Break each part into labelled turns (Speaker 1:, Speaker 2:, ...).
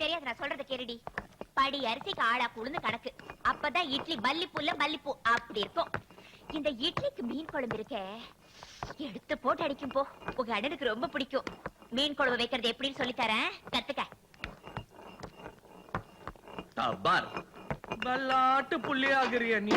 Speaker 1: தெரியாது நான் சொல்றத கேளுடி. படி அரிசிக்கு ஆளா குழுந்து கணக்கு. அப்பதான் இட்லி மல்லிப்பூல மல்லிப்பூ. அப்படி இருக்கும். இந்த இட்லிக்கு மீன் குழம்பு இருக்க. எடுத்து போட்டு அடிக்கும் போ. உங்க அண்ணனுக்கு ரொம்ப பிடிக்கும். மீன் குழம்பு வைக்கிறது எப்படின்னு சொல்லி தரேன். கத்துக்க.
Speaker 2: பார் விளாட்டு புள்ளியாகிறிய நீ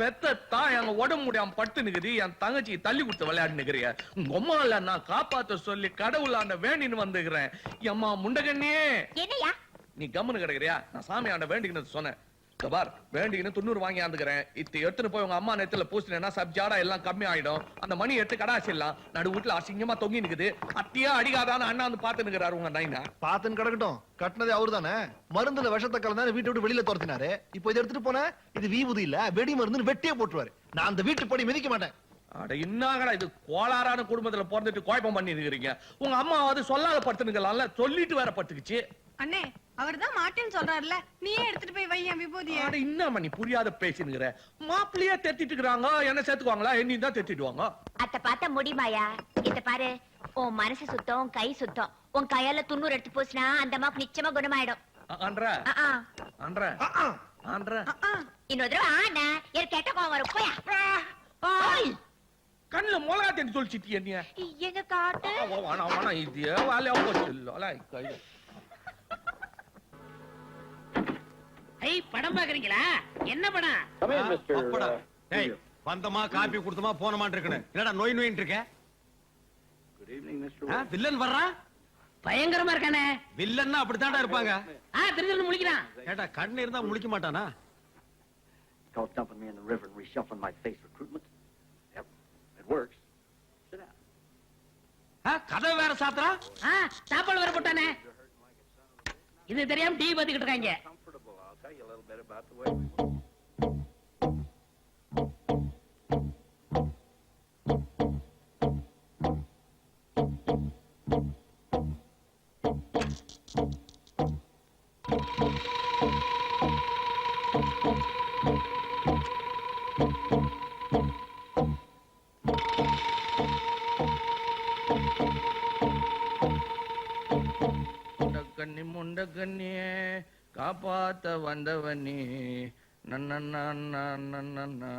Speaker 2: பெத்த தான் எங்க உடம்பு முடியாம பட்டு நிக்குது. என் தங்கச்சி தள்ளி கொடுத்து விளையாடு நிக்கிறிய உங்க அம்மா இல்ல நான் காப்பாத்த சொல்லி கடவுளாண்ட வேண்டின்னு வந்துக்கிறேன். எம்மா முண்டகண்ணியே
Speaker 1: என்னையா
Speaker 2: நீ கம்முன்னு கிடக்குறியா? நான் சாமி ஆண்ட வேண்டிக்கினது சொன்னேன். பார் வேண்டிக்கின்னு துண்ணூறு வாங்கி ஆந்துக்கிறேன். இத்த எடுத்துன்னு போய் உங்க அம்மா நேரத்துல பூசினேன்னா சப்ஜாடா எல்லாம் கம்மி ஆயிடும் அந்த மணி எடுத்து கடாசிடலாம் நடு வீட்டுல அசிங்கமா தொங்கி நிக்குது. அத்தியா அடிக்காதான்னு அண்ணா வந்து பாத்து நிக்கிறாரு உங்க நைனா
Speaker 3: பாத்துன்னு கிடக்கட்டும். கட்டினதே அவரு தானே மருந்துல விஷத்தை கலந்தாரு வீட்டை விட்டு வெளியில துரத்தினாரு. இப்போ இதை எடுத்துட்டு போன இது வீபுதி இல்ல வெடி மருந்துன்னு வெட்டியே போட்டுருவாரு. நான் அந்த வீட்டு படி மிதிக்க மாட்டேன்.
Speaker 2: அட என்னங்கடா இது கோளாறான குடும்பத்துல பிறந்துட்டு குழப்பம் பண்ணி இருக்கிறீங்க உங்க அம்மாவது சொல்லாத படுத்துனுக்கலாம்ல சொல்லிட்டு வேற படுத்துக்குச்சு
Speaker 4: அண்ணே அவர்தான் மாட்டேன்னு சொல்றாருல நீயே எடுத்துட்டு போய் வையன் விபூதிய.
Speaker 2: அட என்னம்மா நீ புரியாத பேசினுங்கிற மாப்பிள்ளையா தெத்திட்டு இருக்கிறாங்க என்ன சேர்த்துக்குவாங்களா என்னையும் தான் தெத்திடுவாங்க
Speaker 1: அத்த பார்த்தா முடியுமாயா? இத பாரு உன் மனசு சுத்தம் உன் கை சுத்தம். உன் கையால துண்ணூறு எடுத்து போச்சுனா அந்த அம்மாக்கு நிச்சயமா குணமாயிடும்.
Speaker 2: அ- அன்ற.
Speaker 1: ஆ, ஆ.
Speaker 2: அன்ற. அன்ற.
Speaker 1: இன்னொரு தடவை ஆனா எனக்கு கெட்ட கோவம் வரும். போயா.
Speaker 2: ஆய்! கண்ணுல மொளகா தேடி சொல்லிச்சிட்டு என்னைய
Speaker 1: எங்க காட்டு?
Speaker 2: வேணா வேணா இது வேலையா போச்சு இல்ல கையில
Speaker 5: ஐய் படம் பாக்குறீங்களா? என்ன படம்?
Speaker 6: அப்படா. டேய், வந்தமா காப்பி குடுத்தமா போனமான் இருக்கணும் என்னடா நோய் நோயின்னு இருக்க? வில்லன் வர்றான்
Speaker 5: பயங்கரமா இருக்கானே.
Speaker 6: வில்லன்னா அப்படித்தான்டா இருப்பாங்க.
Speaker 5: ஆ திருதிரு முழிக்கிறான்.
Speaker 6: ஏடா கண்ணு இருந்தா முழிக்க மாட்டானா?
Speaker 7: Called dumping me in the river and reshuffling my face recruitment. Works. Sit down.
Speaker 6: ஆ, கதவை வேற சாத்துறா
Speaker 5: ஆ சாப்பாடு வர போட்டானே இது தெரியாம டீ பத்திக்கிட்டு இருக்காங்க
Speaker 7: கண்ணி
Speaker 2: முண்ட கண்ணியே காப்பாத்த வந்தவனே. நன்னா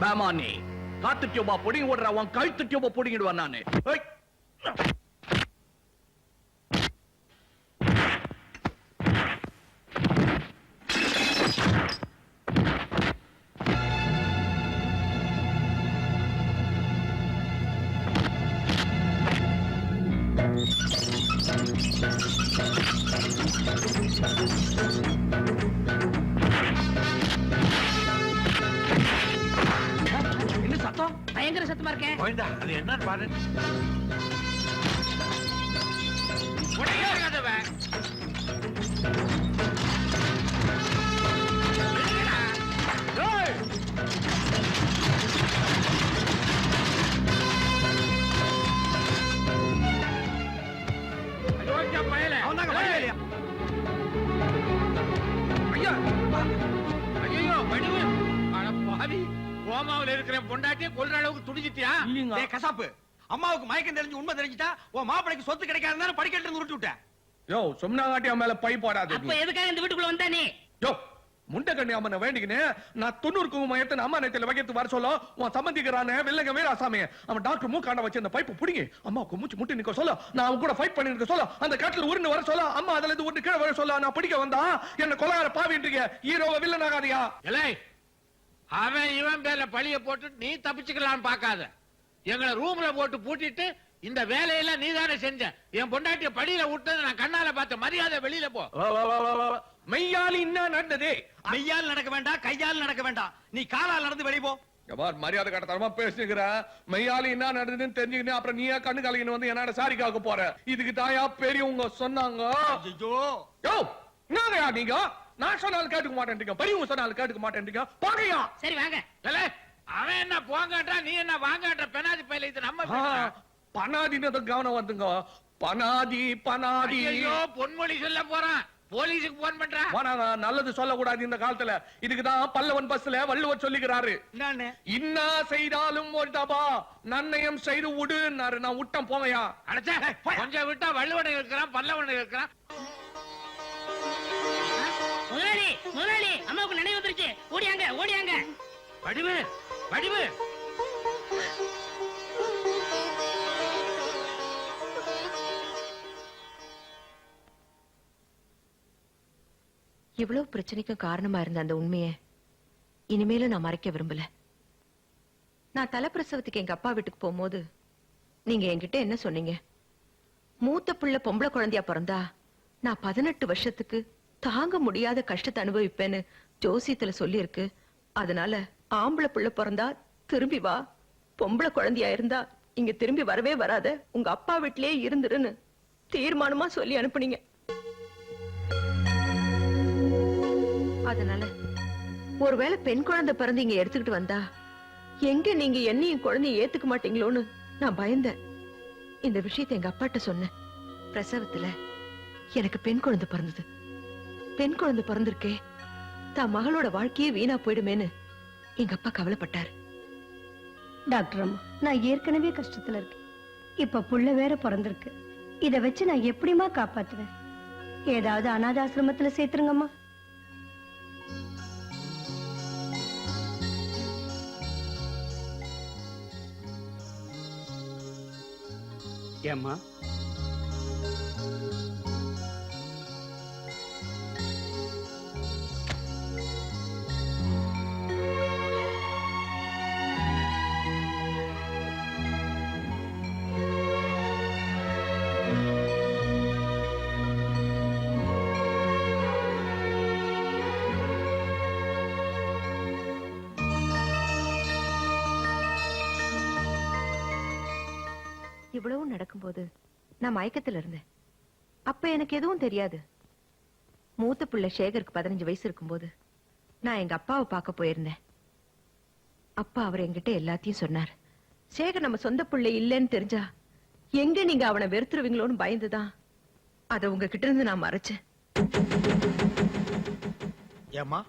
Speaker 2: பேமானி. காத்து டியூபா புடிங்கி விடுற உன் கழுத்து டியூபா புடிங்கிடுவேன் நானு.
Speaker 6: கோயந்தா அது என்னன்னு பாரு?
Speaker 2: ஐயா! ஐயையோ, வடிவு. அட பாவி.
Speaker 6: கோமாவுல இருக்கிற பொண்டாட்டிய கொல்ற அளவுக்கு துடிச்சிட்டியா
Speaker 2: இல்லைங்க.
Speaker 6: கசாப்பு. அம்மாவுக்கு மயக்கம் தெரிஞ்சு உண்மை தெரிஞ்சிட்டா உன் மாப்பிளைக்கு சொத்து கிடைக்காதுன்னு படிக்கட்டு இருந்து உருட்டி விட்டேன்.
Speaker 2: யோ சும்னாகாட்டி அவன் மேல பை போடாத
Speaker 5: அப்ப எதுக்காக இந்த வீட்டுக்குள்ள வந்தா நீ?
Speaker 2: யோ முண்டை கண்ணி அம்மனை வேண்டிக்கினேன் நான் தொண்ணூறு குங்குமம் எடுத்து அம்மா நேரத்தில் வைக்கிறது வர சொல்ல. உன் சம்பந்திக்கிறானே வெள்ளங்க வீராசாமி அவன் டாக்டர் மூக்காண்ட வச்சு அந்த பைப்பு பிடிங்கி அம்மாவுக்கு மூச்சு முட்டி நிக்க சொல்ல. நான் அவன் கூட ஃபைட் பண்ணி நிக்க சொல்ல. அந்த காட்டுல உருண்டு வர சொல்ல. அம்மா அதுல இருந்து உருண்டு கீழே வர சொல்ல. நான் பிடிக்க வந்தா என்ன கொலகார பாவின்றீங்க. ஹீரோவை வில்லன் ஆகாதியா?
Speaker 8: எலை அவன் இவன் பேர்ல பழிய போட்டு நீ தப்பிச்சுக்கலாம்னு பார்க்காத. எங்களை ரூம்ல போட்டு பூட்டிட்டு இந்த வேலையெல்லாம் நீதானே செஞ்ச. என் பொண்டாட்டிய படியில விட்டது நான் கண்ணால பார்த்த மரியாதை வெளியில போ.
Speaker 2: மெய்யாலி என்ன நடந்தது?
Speaker 6: மெய்யால் நடக்க வேண்டாம் கையால் நடக்க வேண்டாம். நீ காலால் நடந்து வெளிய போ.
Speaker 2: எவ்வாறு மரியாதை கட்டத்தரமா பேசுகிற? மெய்யாலி என்ன நடந்ததுன்னு தெரிஞ்சுக்கினு அப்புறம் நீயே கண்ணு கலகின்னு வந்து என்னோட சாரி காக்க போற? இதுக்கு தாயா பெரியவங்க சொன்னாங்க.
Speaker 6: ஐயோ
Speaker 2: நீங்க? நான் சொன்னாலும் கேட்டுக்க மாட்டேன்றீங்க. பெரியவங்க சொன்னாலும் கேட்டுக்க மாட்டேன்றீங்க. போங்கயா
Speaker 5: சரி வாங்க.
Speaker 8: அவன் என்ன போங்கன்றா நீ என்ன வாங்கன்ற பெனாதி பையில இது நம்ம.
Speaker 2: பனாதின்னு கவனம் வந்துங்க. பனாதி பனாதி.
Speaker 8: ஐயோ பொன்மொழி சொல்ல போறான். போலீஸுக்கு போன் பண்றா?
Speaker 2: வேணாங்க, நல்லது சொல்லக்கூடாது இந்த காலத்துல. இதுக்குதான் பல்லவன் பஸ்ல வள்ளுவர் சொல்லிக்கிறாரு.
Speaker 6: என்னன்னு?
Speaker 2: இன்னா செய்தாலும் ஒரு தபா. நன்னயம் செய்து விடு நான் விட்டம் போங்கயா
Speaker 8: அடைச்சா கொஞ்சம் விட்டா வள்ளுவனை இருக்கிறான் பல்லவனை இருக்கிறான்.
Speaker 5: முதலாளி முதலாளி அம்மாவுக்கு நினைவு வந்துருச்சு. ஓடியாங்க ஓடியாங்க.
Speaker 8: வடிவு வடிவு.
Speaker 9: இவ்வளவு பிரச்சனைக்கும் காரணமா இருந்த அந்த உண்மைய இனிமேலும் நான் மறைக்க விரும்பல. நான் தலைப்பிரசவத்துக்கு எங்க அப்பா வீட்டுக்கு போகும்போது நீங்க என்கிட்ட என்ன சொன்னீங்க? மூத்த புள்ள பொம்பளை குழந்தையா பிறந்தா நான் பதினெட்டு வருஷத்துக்கு தாங்க முடியாத கஷ்டத்தை அனுபவிப்பேன்னு ஜோசியத்துல சொல்லியிருக்கு. அதனால ஆம்பளை புள்ள பிறந்தா திரும்பி வா. பொம்பளை குழந்தையா இருந்தா இங்க திரும்பி வரவே வராத. உங்க அப்பா வீட்டிலேயே இருந்துருன்னு தீர்மானமா சொல்லி அனுப்புனீங்க. அதனால ஒருவேளை பெண் குழந்தை பிறந்து இங்க எடுத்துக்கிட்டு வந்தா எங்க நீங்க என்னையும் குழந்தைய ஏத்துக்க மாட்டீங்களோன்னு நான் பயந்தேன். இந்த விஷயத்தை எங்க அப்பாட்ட சொன்னேன். பிரசவத்துல எனக்கு பெண் குழந்தை பிறந்தது. பெண் குழந்தை பிறந்திருக்கே. தான் மகளோட வாழ்க்கையே வீணா போயிடுமேன்னு எங்க அப்பா கவலைப்பட்டாரு.
Speaker 10: டாக்டர் அம்மா நான் ஏற்கனவே கஷ்டத்துல இருக்கேன். இப்ப புள்ள வேற பிறந்திருக்கு. இத வச்சு நான் எப்படிம்மா காப்பாத்துவேன்? ஏதாவது அனாதாசிரமத்துல சேர்த்துருங்கம்மா.
Speaker 5: ஏம்மா?
Speaker 9: இவ்வளவும் நடக்கும்போது நான் மயக்கத்துல இருந்தேன் அப்ப எனக்கு எதுவும் தெரியாது. மூத்த புள்ள சேகருக்கு பதினஞ்சு வயசு இருக்கும்போது நான் எங்க அப்பாவை பார்க்க போயிருந்தேன். அப்பா அவர் என்கிட்ட எல்லாத்தையும் சொன்னார். சேகர் நம்ம சொந்த பிள்ளை இல்லைன்னு தெரிஞ்சா எங்க நீங்க அவனை வெறுத்துருவீங்களோன்னு பயந்துதான் அதை உங்ககிட்ட இருந்து நான் மறைச்சேன்.
Speaker 6: ஏமா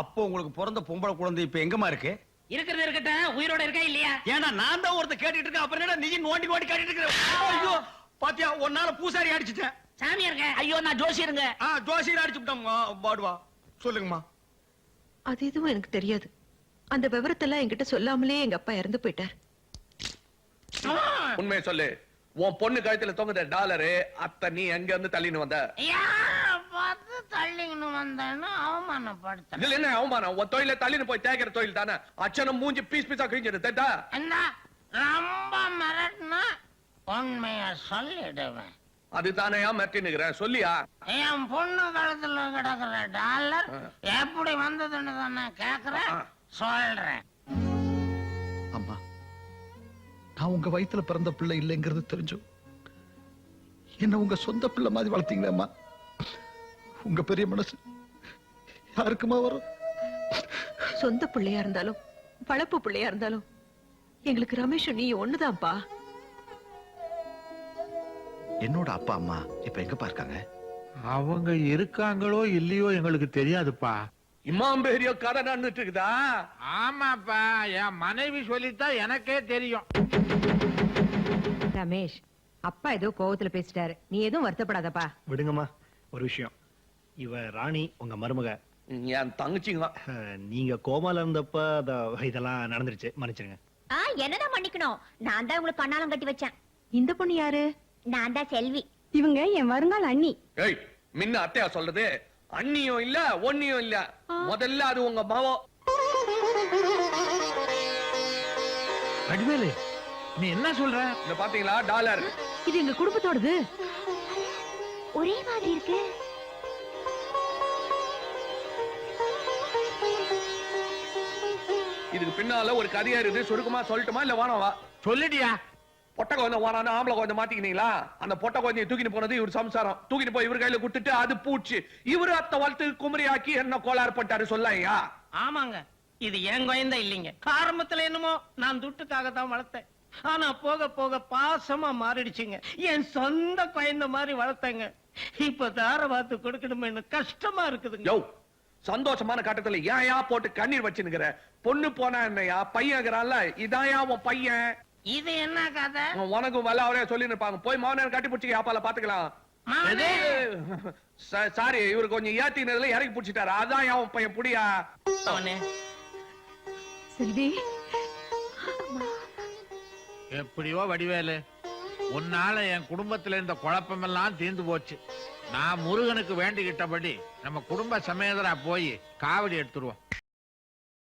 Speaker 6: அப்போ உங்களுக்கு பிறந்த பொம்பளை குழந்தை இப்ப எங்கம்மா இருக்கு?
Speaker 5: இருக்கிறது இருக்கட்டும் உயிரோட இருக்கா இல்லையா?
Speaker 6: ஏன்னா நான் தான் ஒருத்த கேட்டுட்டு இருக்கேன். அப்புறம் என்ன நீ நோண்டி நோண்டி கேட்டுட்டு இருக்க ஐயோ பாத்தியா ஒன்னால பூசாரி அடிச்சிட்டேன்.
Speaker 5: சாமியாருங்க ஐயோ நான் ஜோசியருங்க
Speaker 6: ஆ ஜோசியர் அடிச்சுட்டோம்மா பாடுவா சொல்லுங்கம்மா.
Speaker 9: அது எதுவும் எனக்கு தெரியாது. அந்த விவரத்தெல்லாம் என்கிட்ட சொல்லாமலே எங்க அப்பா இறந்து போயிட்டார்.
Speaker 2: உண்மையை சொல்லு. உன் பொண்ணு கழுத்துல தொங்குத டாலரு அத்த நீ எங்க இருந்து தள்ளின்னு வந்த?
Speaker 5: தள்ளிங்கன்னு வந்தேன்னு அவமானப்படுத்த
Speaker 2: இதுல என்ன அவமானம்? உன் தொழில தள்ளின்னு போய் தேய்க்கிற தொழில் தானே? அச்சனம் மூஞ்சி பீஸ் பீஸா கிழிஞ்சிடு தேட்டா
Speaker 5: என்ன? ரொம்ப மிரட்டினா உண்மைய சொல்லிடுவேன்.
Speaker 2: அதுதானே மிரட்டினுக்கிறேன் சொல்லியா?
Speaker 5: என் பொண்ணு கழுத்துல கிடக்குற டாலர். எப்படி வந்ததுன்னு தானே கேக்குறேன். சொல்றேன்.
Speaker 3: அம்மா நான் உங்க வயித்துல பிறந்த பிள்ளை இல்லைங்கிறது தெரிஞ்சும். என்ன உங்க சொந்த பிள்ளை மாதிரி வளர்த்தீங்களே அம்மா? உங்க பெரிய மனசு. யாருக்குமா வரும்?
Speaker 9: சொந்த பிள்ளையா இருந்தாலும் வளர்ப்பு பிள்ளையா இருந்தாலும் எங்களுக்கு ரமேஷ் நீ ஒண்ணுதான்ப்பா.
Speaker 3: என்னோட அப்பா அம்மா இப்ப எங்கப்பா இருக்காங்க?
Speaker 11: அவங்க இருக்காங்களோ இல்லையோ எங்களுக்கு தெரியாதுப்பா.
Speaker 2: இம்மாம் பெரிய கதை நடந்துட்டு இருக்குதா?
Speaker 8: ஆமாப்பா என் மனைவி சொல்லித்தான் எனக்கே தெரியும்.
Speaker 9: ரமேஷ் அப்பா ஏதோ கோவத்துல பேசிட்டாரு. நீ எதுவும் வருத்தப்படாதப்பா.
Speaker 12: விடுங்கம்மா ஒரு விஷயம். இவ ராணி உங்க மருமக.
Speaker 2: என் தங்கச்சிங்க
Speaker 4: நீங்க கோமால இருந்தப்ப இதெல்லாம் நடந்துருச்சு. மன்னிச்சிருங்க.
Speaker 1: ஆ என்னதான் மன்னிக்கணும். நான் தான் உங்களுக்கு கண்ணாலம் கட்டி வச்சேன்.
Speaker 13: இந்த பொண்ணு யாரு?
Speaker 1: நான் தான் செல்வி.
Speaker 14: இவங்க என் வருங்கால அண்ணி.
Speaker 2: ஏய் மின்ன அத்தையா சொல்றது? அண்ணியும் இல்ல ஒன்னியும் இல்ல. முதல்ல அது உங்க மாவோ.
Speaker 15: வடிவேலு நீ என்ன சொல்ற?
Speaker 2: இந்த பாத்தீங்களா? டாலர்.
Speaker 13: இது எங்க குடும்பத்தோடது.
Speaker 1: ஒரே மாதிரி இருக்கு.
Speaker 2: இதுக்கு பின்னால ஒரு கதையா இருக்குது. சுருக்கமா சொல்லட்டுமா இல்ல வானவா
Speaker 8: சொல்லிடியா.
Speaker 2: பொட்ட குழந்தை வானான்னு ஆம்பளை குழந்தை மாத்திக்கினீங்களா? அந்த பொட்ட குழந்தைய தூக்கிட்டு போனது இவர் சம்சாரம். தூக்கிட்டு போய் இவர் கையில கொடுத்துட்டு அது பூச்சி. இவரு அத்தை வளர்த்து குமரி ஆக்கி என்ன கோளாறு பட்டாரு சொல்லையா
Speaker 4: ஆமாங்க. இது என் குழந்தை இல்லைங்க. ஆரம்பத்துல என்னமோ நான் துட்டுக்காக தான் வளர்த்தேன். ஆனா போக போக பாசமா மாறிடுச்சுங்க. என் சொந்த குழந்தை மாதிரி வளர்த்தேங்க. இப்ப தார பார்த்து கொடுக்கணுமேனு கஷ்டமா இருக்குதுங்க.
Speaker 2: சந்தோஷமான கட்டத்துல ஏன் யா போட்டு கண்ணீர் வச்சுனுங்கிற பொண்ணு போனா என்னையா பையன் இருக்கிறான்ல இதாயா உன் பையன்?
Speaker 4: இது என்ன கதை?
Speaker 2: உனக்கும் வல்ல அவரே சொல்லி இருப்பாங்க போய் மாமனார் கட்டி பிடிச்சி ஆப்பால பாத்துக்கலாம். சாரி இவரு கொஞ்சம் ஏத்தினதுல இறக்கி பிடிச்சிட்டாரு. அதான் அவன் பையன் புடியா?
Speaker 13: செல்வி.
Speaker 8: எப்படியோ வடிவேலு உன்னால என் குடும்பத்துல இந்த குழப்பமெல்லாம் தீர்ந்து போச்சு. நான் முருகனுக்கு வேண்டிக்கிட்டபடி நம்ம குடும்ப சமேதரா போய் காவடி எடுத்துருவோம்.